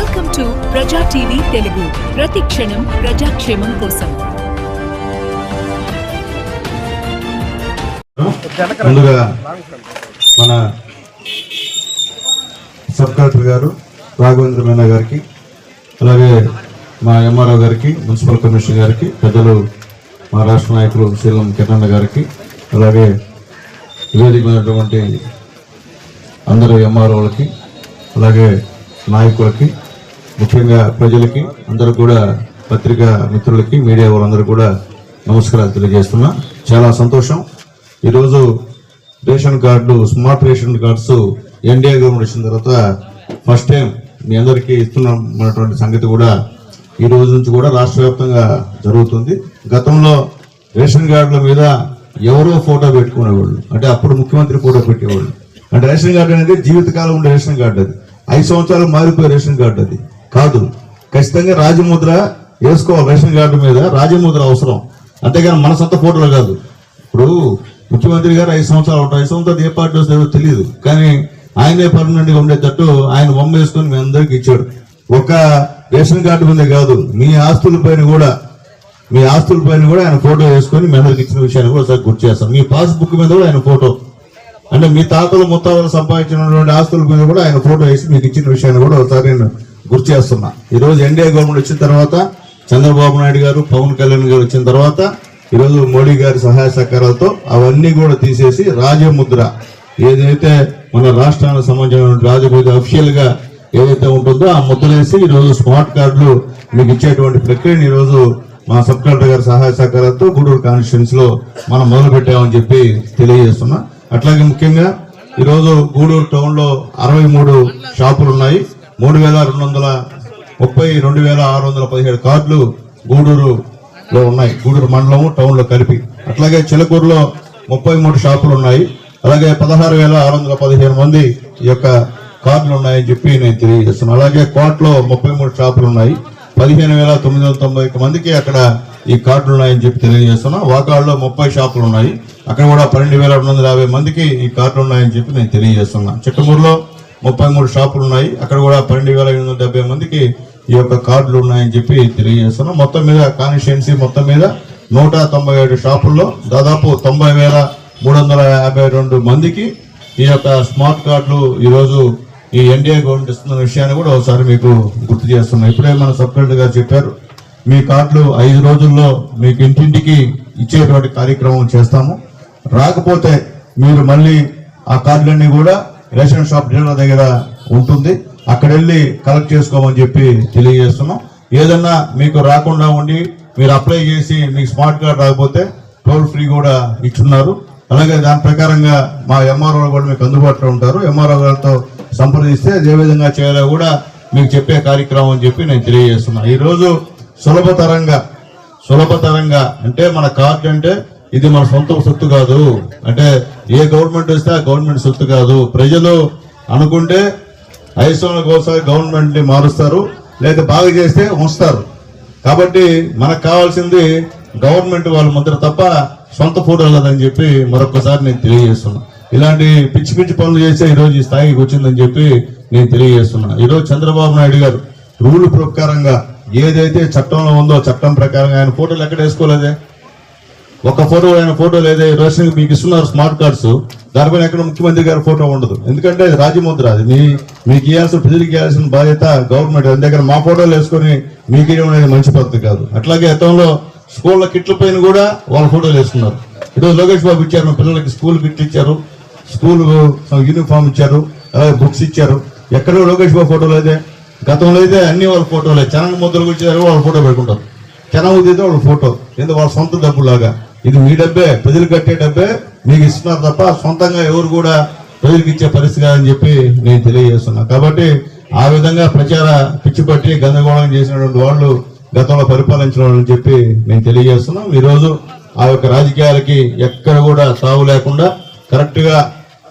Welcome to Praja TV Telugu ప్రతి క్షణం ప్రజాక్షేమం కోసం ముందుగా మన సబ్ కలెక్టర్ గారు రాఘవేంద్ర మీనా గారికి అలాగే మా ఎంఆర్ఓ గారికి మున్సిపల్ కమిషనర్ గారికి పెద్దలు మా రాష్ట్ర నాయకులు శీలం కిరణ్ గారికి అలాగే వేదిక ఉన్నటువంటి అందరు ఎంఆర్ఓలకి అలాగే నాయకులకి ముఖ్యంగా ప్రజలకి అందరూ కూడా పత్రికా మిత్రులకి మీడియా వాళ్ళందరూ కూడా నమస్కారాలు తెలియజేస్తున్నా. చాలా సంతోషం. ఈరోజు ration card smart ration cards NDA government వచ్చిన తర్వాత ఫస్ట్ టైం మీ అందరికీ ఇస్తున్నటువంటి సంగతి కూడా ఈ రోజు నుంచి కూడా రాష్ట్ర వ్యాప్తంగా జరుగుతుంది. గతంలో రేషన్ కార్డుల మీద ఎవరో ఫోటో పెట్టుకునేవాళ్ళు. అంటే అప్పుడు ముఖ్యమంత్రి ఫోటో పెట్టేవాళ్ళు. అంటే రేషన్ కార్డు అనేది జీవితకాలం ఉండే రేషన్ కార్డు అది. ఐదు సంవత్సరాలు మారిపోయే రేషన్ కార్డు అది. కాదు. ఖచ్చితంగా రాజముద్ర వేసుకోవాలి రేషన్ కార్డు మీద. రాజముద్ర అవసరం. అంతేగాని మన సొంత ఫోటోలు కాదు. ఇప్పుడు ముఖ్యమంత్రి గారు ఐదు సంవత్సరాలు ఉంటారు. ఐదు సంవత్సరాలు ఏ పార్టీ వస్తుందో తెలియదు. కానీ ఆయనే పర్మనెంట్గా ఉండేటట్టు ఆయన బొమ్మ వేసుకొని మీ అందరికి ఇచ్చాడు. ఒక రేషన్ కార్డు మీద కాదు. మీ ఆస్తుల పైన కూడా మీ ఆస్తుల పైన కూడా ఆయన ఫోటో వేసుకొని మీ అందరికి ఇచ్చిన విషయాన్ని కూడా ఒకసారి గుర్తు చేస్తాం మీ పాస్బుక్ మీద కూడా ఆయన ఫోటో. అంటే మీ తాతలు ముత్తాతలు సంపాదించినటువంటి ఆస్తుల మీద కూడా ఆయన ఫోటో వేసి మీకు ఇచ్చిన విషయాన్ని కూడా ఒకసారి నేను గుర్తు చేస్తున్నా. ఈరోజు ఎన్డీఏ గవర్నమెంట్ వచ్చిన తర్వాత చంద్రబాబు నాయుడు గారు పవన్ కళ్యాణ్ గారు వచ్చిన తర్వాత ఈరోజు మోడీ గారి సహాయ సహకారాలతో అవన్నీ కూడా తీసేసి రాజముద్ర ఏదైతే మన రాష్ట్రానికి సంబంధించిన రాజముద్ర అఫీషియల్గా ఏదైతే ఉంటుందో ఆ ముద్రలేసి ఈరోజు స్మార్ట్ కార్డులు మీకు ఇచ్చేటువంటి ప్రక్రియను ఈరోజు మా సబ్ కలెక్టర్ గారి సహాయ సహకారాలతో గూడూరు కాన్స్టిట్యున్సీలో మనం మొదలుపెట్టామని చెప్పి తెలియజేస్తున్నా. అట్లాగే ముఖ్యంగా ఈరోజు గూడూరు టౌన్లో అరవై మూడు షాపులు ఉన్నాయి. మూడు వేల రెండు వందల ముప్పై రెండు వేల ఆరు వందల పదిహేడు కార్డులు గూడూరులో ఉన్నాయి. గూడూరు మండలము టౌన్లో కలిపి. అట్లాగే చిలకూరులో ముప్పై మూడు షాపులు ఉన్నాయి. అలాగే పదహారు వేల ఆరు వందల పదిహేను మంది ఈ యొక్క కార్డులు ఉన్నాయని చెప్పి నేను తెలియజేస్తున్నాను. అలాగే కోట్లో ముప్పై మూడు షాపులు ఉన్నాయి. పదిహేను వేల తొమ్మిది వందల తొంభై ఒక్క మందికి అక్కడ ఈ కార్డులు ఉన్నాయని చెప్పి తెలియజేస్తున్నా. వాకాడులో ముప్పై షాపులు ఉన్నాయి. అక్కడ కూడా పన్నెండు వేల రెండు వందల యాభై మందికి ఈ కార్డులు ఉన్నాయని చెప్పి నేను తెలియజేస్తున్నా. చిట్టమూరులో ముప్పై మూడు షాపులు ఉన్నాయి. అక్కడ కూడా పన్నెండు వేల ఎనిమిది వందల డెబ్బై మందికి ఈ యొక్క కార్డులు ఉన్నాయని చెప్పి తెలియజేస్తున్నాం. మొత్తం మీద కాన్స్టిట్యున్సీ మొత్తం మీద నూట తొంభై ఏడు షాపుల్లో దాదాపు తొంభై వేల మూడు వందల యాభై రెండు మందికి ఈ యొక్క స్మార్ట్ కార్డులు ఈరోజు ఈ ఎన్డీఏ గవర్నమెంట్ ఇస్తున్న విషయాన్ని కూడా ఒకసారి మీకు గుర్తు చేస్తున్నాం. ఇప్పుడే మన సబ్ కలెక్టర్ గారు చెప్పారు మీ కార్డులు ఐదు రోజుల్లో మీకు ఇంటింటికి ఇచ్చేటువంటి కార్యక్రమం చేస్తాము. రాకపోతే మీరు మళ్ళీ ఆ కార్డులన్నీ కూడా రేషన్ షాప్ డీలర్ దగ్గర ఉంటుంది. అక్కడ వెళ్ళి కలెక్ట్ చేసుకోమని చెప్పి తెలియజేస్తున్నాం. ఏదన్నా మీకు రాకుండా ఉండి మీరు అప్లై చేసి మీకు స్మార్ట్ కార్డ్ రాకపోతే టోల్ ఫ్రీ కూడా ఇచ్చున్నారు. అలాగే దాని ప్రకారంగా మా ఎంఆర్ఓ కూడా మీకు అందుబాటులో ఉంటారు. ఎంఆర్ఓ గారితో సంప్రదిస్తే ఏ విధంగా చేయాలో కూడా మీకు చెప్పే కార్యక్రమం అని చెప్పి నేను తెలియజేస్తున్నా. ఈరోజు సులభతరంగా సులభతరంగా అంటే మన కార్డు అంటే ఇది మన సొంత సొత్తు కాదు. అంటే ఏ గవర్నమెంట్ వస్తే ఆ గవర్నమెంట్ సొత్తు కాదు. ప్రజలు అనుకుంటే ఐదు సంవత్సరాలకు ఒకసారి గవర్నమెంట్ని మారుస్తారు లేదా బాగా చేస్తే ఉంచుతారు. కాబట్టి మనకు కావాల్సింది గవర్నమెంట్ వాళ్ళ ముద్ర తప్ప సొంత ఫోటోలదని లేదని చెప్పి మరొకసారి నేను తెలియజేస్తున్నాను ఇలాంటి పిచ్చి పిచ్చి పనులు చేస్తే ఈ రోజు ఈ స్థాయికి వచ్చిందని చెప్పి నేను తెలియజేస్తున్నా ఈరోజు చంద్రబాబు నాయుడు గారు రూల్ ప్రకారంగా ఏదైతే చట్టంలో ఉందో చట్టం ప్రకారంగా ఆయన ఫోటోలు ఎక్కడ వేసుకోలేదే? ఒక ఫోటో ఆయన ఫోటో లేదే? రేషన్ మీకు ఇస్తున్నారు స్మార్ట్ కార్డ్స్. దానిపైన ఎక్కడ ముఖ్యమంత్రి గారి ఫోటో ఉండదు. ఎందుకంటే అది రాజముద్ర. అది మీ మీకు ఇవ్వాల్సిన ప్రజలకు ఇవ్వాల్సిన బాధ్యత గవర్నమెంట్. అందుకని మా ఫోటోలు వేసుకొని మీకు ఇవ్వడం అనేది మంచి పద్ధతి కాదు. అట్లాగే గతంలో స్కూళ్ళ కిట్ల పైన కూడా వాళ్ళ ఫోటోలు వేసుకున్నారు ఈరోజు లోకేష్ బాబు ఇచ్చారు పిల్లలకి స్కూల్ కిట్లు ఇచ్చారు. స్కూల్ యూనిఫామ్ ఇచ్చారు అలాగే బుక్స్ ఇచ్చారు. ఎక్కడో లోకేష్ బాబు ఫోటోలు అయితే గతంలో అయితే అన్ని వాళ్ళ ఫోటోలే చనగ ముద్రలు గురించి వాళ్ళ ఫోటో పెట్టుకుంటారు. చనగ తీస్తే వాళ్ళ ఫోటో ఎందుకు వాళ్ళ సొంత డబ్బులాగా? ఇది మీ డబ్బే ప్రజలు కట్టే డబ్బే మీకు ఇస్తున్నారు తప్ప సొంతంగా ఎవరు కూడా ప్రజలకు ఇచ్చే పరిస్థితి కాదని చెప్పి నేను తెలియజేస్తున్నా. కాబట్టి ఆ విధంగా ప్రచార పిచ్చిపట్టి గందరగోళం చేసినటువంటి వాళ్ళు గతంలో పరిపాలించిన వాళ్ళని చెప్పి నేను తెలియజేస్తున్నాం. ఈరోజు ఆ యొక్క రాజకీయాలకి ఎక్కడ కూడా సాగు లేకుండా కరెక్ట్గా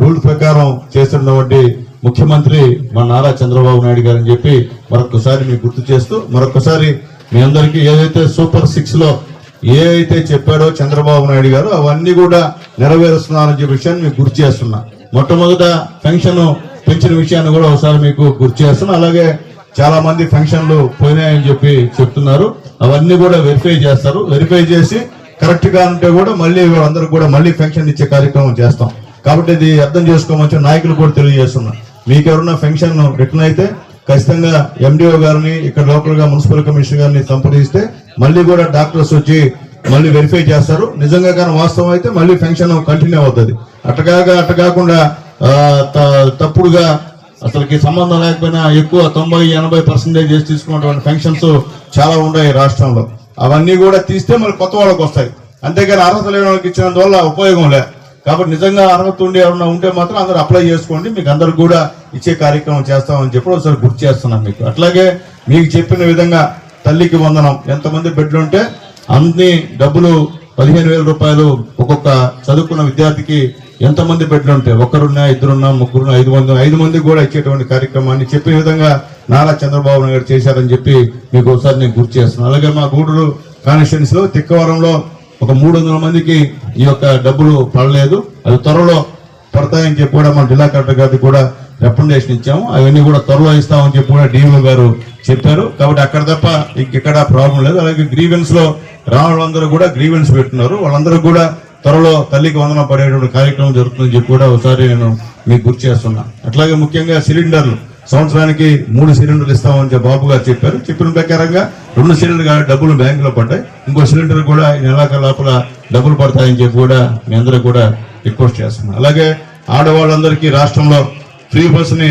రూల్ ప్రకారం చేస్తున్నటువంటి ముఖ్యమంత్రి మా నారా చంద్రబాబు నాయుడు గారు అని చెప్పి మరొకసారి మీకు గుర్తు చేస్తూ మరొకసారి మీ అందరికీ ఏదైతే సూపర్ సిక్స్లో ఏ అయితే చెప్పాడో చంద్రబాబు నాయుడు గారు అవన్నీ కూడా నెరవేరుస్తున్నారని చెప్పే విషయాన్ని మీకు గుర్తు చేస్తున్నా. మొట్టమొదట పెన్షన్ పెంచిన విషయాన్ని కూడా ఒకసారి మీకు గుర్తు చేస్తున్నా. అలాగే చాలా మంది ఫంక్షన్లు పోయినాయని చెప్పి చెప్తున్నారు. అవన్నీ కూడా వెరిఫై చేస్తారు. వెరిఫై చేసి కరెక్ట్గా ఉంటే కూడా మళ్ళీ అందరికి కూడా మళ్ళీ ఫంక్షన్ ఇచ్చే కార్యక్రమం చేస్తాం. కాబట్టి ఇది అర్థం చేసుకోమని నాయకులు కూడా తెలియజేస్తున్నా మీకు ఎవరన్నా ఫంక్షన్ రిటర్న్ అయితే ఖచ్చితంగా ఎండిఓ గారిని ఇక్కడ లోకల్గా మున్సిపల్ కమిషనర్ గారిని సంప్రదిస్తే మళ్ళీ కూడా డాక్టర్స్ వచ్చి మళ్ళీ వెరిఫై చేస్తారు. నిజంగా కానీ వాస్తవం అయితే మళ్ళీ ఫంక్షన్ కంటిన్యూ అవుతుంది. అట్టగాక అట్ట కాకుండా త- తప్పుడుగా అసలుకి సంబంధం లేకపోయినా ఎక్కువ తొంభై ఎనభై పర్సెంటేజ్ చేసి తీసుకున్నటువంటి ఫంక్షన్స్ చాలా ఉన్నాయి రాష్ట్రంలో. అవన్నీ కూడా తీస్తే మళ్ళీ కొత్త వాళ్ళకి వస్తాయి. అంతేకాని అర్హత లేని వాళ్ళకి ఇచ్చినందువల్ల ఉపయోగం లే. కాబట్టి నిజంగా అర్హత ఉండి ఎవరన్నా ఉంటే మాత్రం అందరూ అప్లై చేసుకోండి. మీకు అందరికి కూడా ఇచ్చే కార్యక్రమం చేస్తామని చెప్పి ఒకసారి గుర్తు చేస్తున్నాం మీకు. అట్లాగే మీకు చెప్పిన విధంగా తల్లికి వందనం. ఎంతమంది బెడ్లు ఉంటే అన్ని డబ్బులు పదిహేను వేల రూపాయలు ఒక్కొక్క చదువుకున్న విద్యార్థికి ఎంతమంది బెడ్లు ఉంటాయి ఒకరున్నా ఇద్దరున్నా ముగ్గురున్నా ఐదు మంది ఐదు మంది కూడా ఇచ్చేటువంటి కార్యక్రమాన్ని చెప్పిన విధంగా నారా చంద్రబాబు నాయుడు చేశారని చెప్పి మీకు ఒకసారి నేను గుర్తు చేస్తున్నాను. అలాగే మా గూడూరు కాన్స్టిట్యున్సీలో తిక్కవరంలో ఒక మూడు వందల మందికి ఈ యొక్క డబ్బులు పడలేదు. అది త్వరలో పడతాయని చెప్పి కూడా మన జిల్లా కలెక్టర్ గారికి కూడా రికమెండేషన్ ఇచ్చాము. అవన్నీ కూడా త్వరలో ఇస్తామని చెప్పి కూడా డిఓ గారు చెప్పారు. కాబట్టి అక్కడ తప్ప ఇంకెక్కడ ప్రాబ్లం లేదు. అలాగే గ్రీవెన్స్లో రావాలందరూ కూడా గ్రీవెన్స్ పెట్టున్నారు వాళ్ళందరూ కూడా త్వరలో తల్లికి వందనం పడేటువంటి కార్యక్రమం జరుగుతుందని చెప్పి కూడా ఒకసారి నేను మీకు గుర్తు చేస్తున్నా. అట్లాగే ముఖ్యంగా సిలిండర్లు. సంవత్సరానికి మూడు సిలిండర్లు ఇస్తామని చెప్పి బాబు గారు చెప్పారు. చెప్పిన ప్రకారంగా రెండు సిలిండర్ డబ్బులు బ్యాంకులో పడ్డాయి. ఇంకో సిలిండర్ కూడా ఈ లోపల డబ్బులు పడతాయని చెప్పి కూడా మీ అందరూ కూడా రిక్వెస్ట్ చేస్తున్నాను అలాగే ఆడవాళ్ళందరికీ రాష్ట్రంలో ఫ్రీ బస్సుని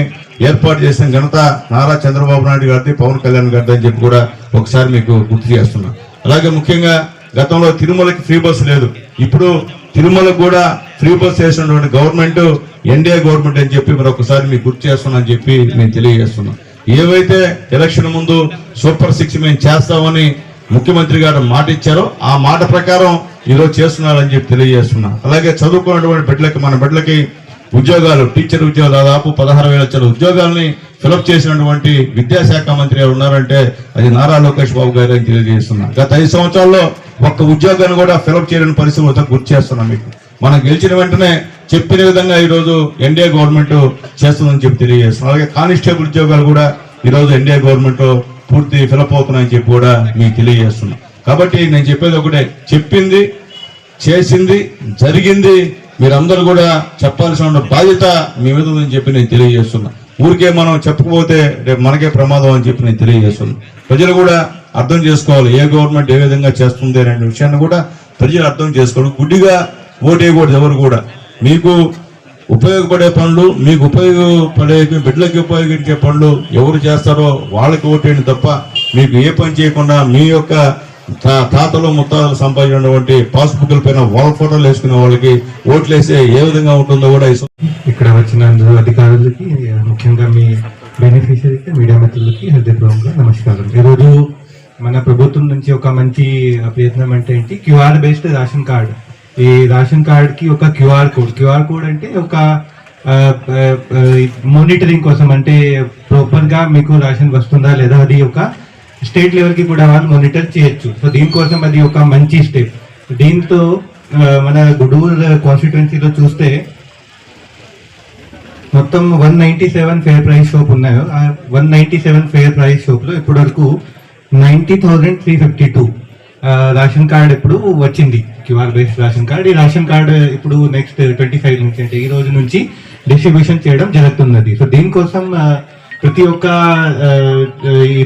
ఏర్పాటు చేసిన ఘనత నారా చంద్రబాబు నాయుడు గారిది పవన్ కళ్యాణ్ గారిది అని చెప్పి కూడా ఒకసారి మీకు గుర్తు చేస్తున్నా. అలాగే ముఖ్యంగా గతంలో తిరుమలకి ఫ్రీ బస్సు లేదు. ఇప్పుడు తిరుమలకు కూడా ఫ్రీ బస్ చేసినటువంటి గవర్నమెంట్ ఎన్డీఏ గవర్నమెంట్ అని చెప్పి మరి ఒకసారి మీకు గుర్తు చేస్తున్నా అని చెప్పి నేను తెలియజేస్తున్నా. ఏవైతే ఎలక్షన్ ముందు సూపర్ సిక్స్ మేము చేస్తామని ముఖ్యమంత్రి గారు మాట ఇచ్చారో ఆ మాట ప్రకారం ఈరోజు చేస్తున్నారని చెప్పి తెలియజేస్తున్నా. అలాగే చదువుకున్నటువంటి బిడ్డలకి మన బిడ్డలకి ఉద్యోగాలు టీచర్ ఉద్యోగాలు దాదాపు పదహారు వేల లక్షల ఉద్యోగాల్ని ఫిలప్ చేసినటువంటి విద్యాశాఖ మంత్రి గారు ఉన్నారంటే అది నారా లోకేష్ బాబు గారు అని తెలియజేస్తున్నా. గత ఐదు సంవత్సరాల్లో ఒక్క ఉద్యోగాన్ని కూడా ఫిలప్ చేయలేని పరిస్థితి గుర్తు చేస్తున్నాం మీకు. మనం గెలిచిన వెంటనే చెప్పిన విధంగా ఈరోజు ఎన్డీఏ గవర్నమెంట్ చేస్తుందని చెప్పి తెలియజేస్తున్నాం. అలాగే కానిస్టేబుల్ ఉద్యోగాలు కూడా ఈ రోజు ఎన్డీఏ గవర్నమెంట్ పూర్తి ఫిలప్ అవుతున్నాయని చెప్పి కూడా మీకు తెలియజేస్తున్నాం. కాబట్టి నేను చెప్పేది ఒకటే చెప్పింది చేసింది జరిగింది మీరందరూ కూడా చెప్పాల్సిన బాధ్యత మీ మీద ఉందని చెప్పి నేను తెలియజేస్తున్నా. ఊరికే మనం చెప్పకపోతే రేపు మనకే ప్రమాదం అని చెప్పి నేను తెలియజేస్తున్నాను ప్రజలు కూడా అర్థం చేసుకోవాలి ఏ గవర్నమెంట్ ఏ విధంగా చేస్తుంది అనే విషయాన్ని కూడా ప్రజలు అర్థం చేసుకోవాలి గుడ్డిగా ఓటేయకూడదు ఎవరు కూడా. మీకు ఉపయోగపడే పనులు మీకు ఉపయోగపడే బిడ్డలకి ఉపయోగించే పనులు ఎవరు చేస్తారో వాళ్ళకి ఓటేయండి తప్ప మీకు ఏ పని చేయకుండా మీ యొక్క తాతలు ముత్తాతలు సంపాదించినటువంటి పాస్బుక్ల పైన వాళ్ళ ఫోటోలు వేసుకునే వాళ్ళకి ఓట్లు వేసే ఏ విధంగా ఉంటుందో కూడా ఇక్కడ వచ్చిన అధికారులకి ముఖ్యంగా మీ బెనిఫిషరీకి మీడియా మిత్రులకి హృదయపూర్వకంగా నమస్కారం. ఈరోజు మన ప్రభుత్వం నుంచి ఒక మంచి ప్రయత్నం అంటే ఏంటి? QR based ration card. ఈ రేషన్ కార్డ్కి ఒక క్యూఆర్ కోడ్. క్యూఆర్ కోడ్ అంటే ఒక మానిటరింగ్ కోసం అంటే ప్రాపర్గా మీకు రేషన్ వస్తుందా లేదా అది ఒక స్టేట్ లెవెల్కి కూడా వాళ్ళు మానిటర్ చేయొచ్చు. సో దీనికోసం అది ఒక మంచి స్టెప్ దీంతో మన గుడూరు కాన్స్టిట్యున్సీలో చూస్తే మొత్తం one ninety seven fair price shop ఉన్నాయో. ఆ one ninety seven fair price shop ఇప్పటివరకు ఇప్పటి వరకు ninety thousand three fifty two ration card ఇప్పుడు వచ్చింది. QR based ration card. ఈ రేషన్ కార్డ్ ఇప్పుడు నెక్స్ట్ ట్వంటీ ఫైవ్ నుంచి అంటే ఈ రోజు నుంచి డిస్ట్రిబ్యూషన్ చేయడం జరుగుతున్నది. సో దీనికోసం ప్రతి ఒక్క ఈ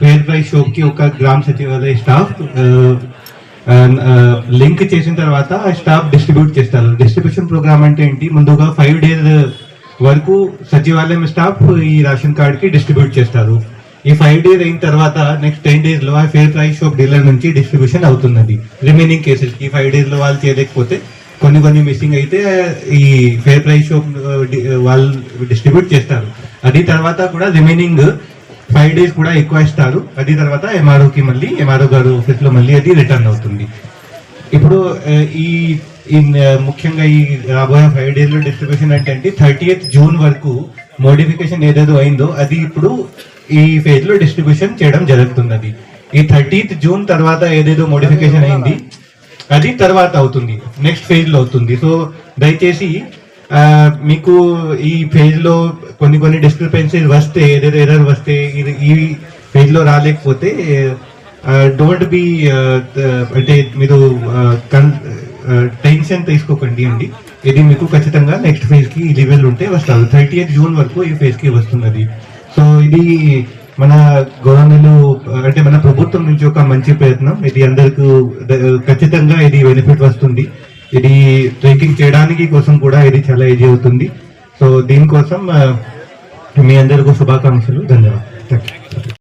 ఫేర్ ప్రైస్ షోకి ఒక గ్రామ సచివాలయ స్టాఫ్ లింక్ చేసిన తర్వాత ఆ స్టాఫ్ డిస్ట్రిబ్యూట్ చేస్తారు. డిస్ట్రిబ్యూషన్ ప్రోగ్రామ్ అంటే ఏంటి? ముందుగా ఫైవ్ డేస్ వరకు సచివాలయం స్టాఫ్ ఈ రేషన్ కార్డ్కి డిస్ట్రిబ్యూట్ చేస్తారు. ఈ ఫైవ్ డేస్ అయిన తర్వాత నెక్స్ట్ టెన్ డేస్లో ఆ ఫేర్ ప్రైస్ షాప్ డీలర్ నుంచి డిస్ట్రిబ్యూషన్ అవుతున్నది. రిమైనింగ్ కేసెస్ ఈ ఫైవ్ డేస్లో వాళ్ళు చేయలేకపోతే కొన్ని కొన్ని మిస్సింగ్ అయితే ఈ ఫేర్ ప్రైస్ షాప్ వాళ్ళు డిస్ట్రిబ్యూట్ చేస్తారు. అది తర్వాత కూడా రిమైనింగ్ ఫైవ్ డేస్ కూడా ఎక్కువ ఇస్తారు. అది తర్వాత ఎంఆర్ఓకి మళ్ళీ ఎంఆర్ఓ గారు ఆఫీస్లో మళ్ళీ అది రిటర్న్ అవుతుంది. ఇప్పుడు ఈ ముఖ్యంగా ఈ రాబోయే ఫైవ్ డేస్లో డిస్ట్రిబ్యూషన్ అంటే థర్టీ థర్టీ జూన్ వరకు మోడిఫికేషన్ ఏదేదో అయిందో అది ఇప్పుడు ఈ ఫేజ్లో డిస్ట్రిబ్యూషన్ చేయడం జరుగుతున్నది. ఈ థర్టీత్ జూన్ తర్వాత ఏదేదో మోడిఫికేషన్ అయింది. అది తర్వాత అవుతుంది. నెక్స్ట్ ఫేజ్లో అవుతుంది. సో దయచేసి మీకు ఈ ఫేజ్లో కొన్ని కొన్ని డిస్క్రిపెన్సీస్ వస్తే ఏదైతే ఎర్రర్ వస్తే ఇది ఈ ఫేజ్లో రాలేకపోతే డోంట్ బి అంటే మీరు టెన్షన్ తీసుకోకండి అండి. ఇది మీకు ఖచ్చితంగా నెక్స్ట్ ఫేజ్కి ఎలిజిబుల్ ఉంటే వస్తారు థర్టీ జూన్ వరకు ఈ ఫేజ్కి వస్తున్నది. సో ఇది మన గవర్నలు అంటే మన ప్రభుత్వం నుంచి ఒక మంచి ప్రయత్నం. ఇది అందరికి ఖచ్చితంగా ఇది బెనిఫిట్ వస్తుంది. ఇది ట్రెక్కింగ్ చేయడానికి కోసం కూడా ఇది చాలా ఈజీ అవుతుంది. సో దీనికోసం మీ అందరికీ శుభాకాంక్షలు. ధన్యవాదాలు. Thank you